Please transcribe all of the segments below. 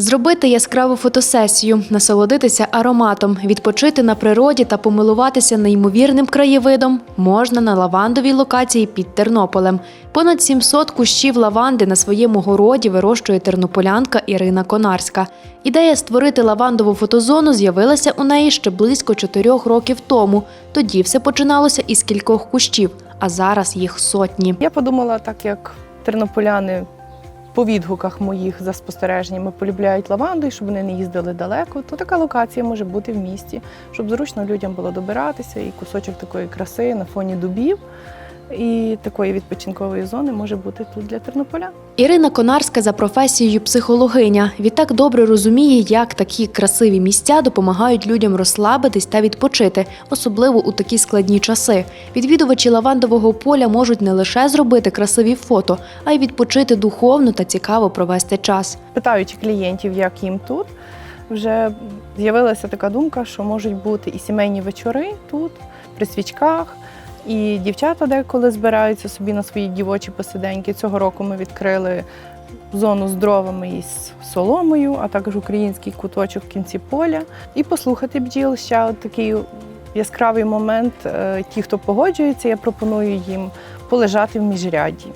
Зробити яскраву фотосесію, насолодитися ароматом, відпочити на природі та помилуватися неймовірним краєвидом можна на лавандовій локації під Тернополем. Понад 700 кущів лаванди на своєму городі вирощує тернополянка Ірина Конарська. Ідея створити лавандову фотозону з'явилася у неї ще близько чотирьох років тому. Тоді все починалося із кількох кущів, а зараз їх сотні. Я подумала, так як тернополяни по відгуках моїх за спостереженнями полюбляють лаванду, і щоб вони не їздили далеко, то така локація може бути в місті, щоб зручно людям було добиратися, і кусочок такої краси на фоні дубів. І такої відпочинкової зони може бути тут для тернополян. Ірина Конарська за професією психологиня. Відтак добре розуміє, як такі красиві місця допомагають людям розслабитись та відпочити, особливо у такі складні часи. Відвідувачі лавандового поля можуть не лише зробити красиві фото, а й відпочити духовно та цікаво провести час. Питаючи клієнтів, як їм тут, вже з'явилася така думка, що можуть бути і сімейні вечори тут, при свічках. І дівчата деколи збираються собі на свої дівочі посиденьки. Цього року ми відкрили зону з дровами і з соломою, а також український куточок в кінці поля. І послухати бджіл ще от такий яскравий момент. Е, Ті, хто погоджується, я пропоную їм полежати в міжряді.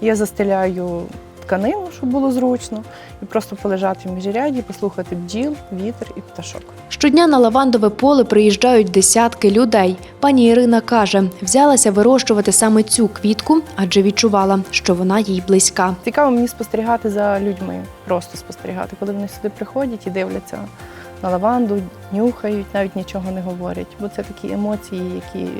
Я застеляю тканину, щоб було зручно, і просто полежати в міжряді, послухати бджіл, вітер і пташок. Щодня на лавандове поле приїжджають десятки людей. Пані Ірина каже, взялася вирощувати саме цю квітку, адже відчувала, що вона їй близька. Цікаво мені спостерігати за людьми, просто спостерігати, коли вони сюди приходять і дивляться на лаванду, нюхають, навіть нічого не говорять. Бо це такі емоції, які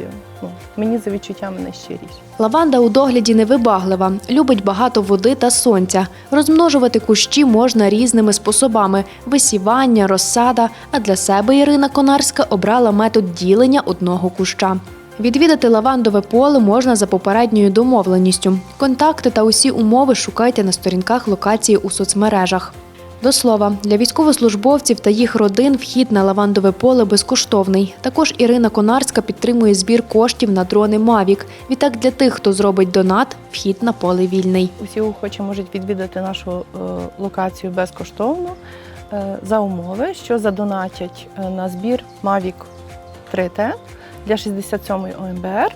ну, мені за відчуттями найщиріші. Лаванда у догляді невибаглива, любить багато води та сонця. Розмножувати кущі можна різними способами: висівання, розсада. А для себе Ірина Конарська обрала метод ділення одного куща. Відвідати лавандове поле можна за попередньою домовленістю. Контакти та усі умови шукайте на сторінках локації у соцмережах. До слова, для військовослужбовців та їх родин вхід на лавандове поле безкоштовний. Також Ірина Конарська підтримує збір коштів на дрони Мавік. Відтак для тих, хто зробить донат, вхід на поле вільний. Усі охочі можуть відвідати нашу е, локацію безкоштовно е, за умови, що задонатять е, на збір Mavic 3T для 67-ї ОМБР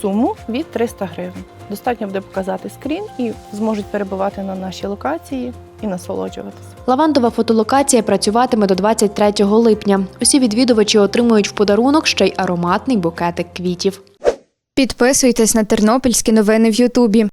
суму від 300 гривень. Достатньо буде показати скрін і зможуть перебувати на нашій локації і насолоджуватися. Лавандова фотолокація працюватиме до 23 липня. Усі відвідувачі отримують в подарунок ще й ароматний букетик квітів. Підписуйтесь на тернопільські новини в Ютубі.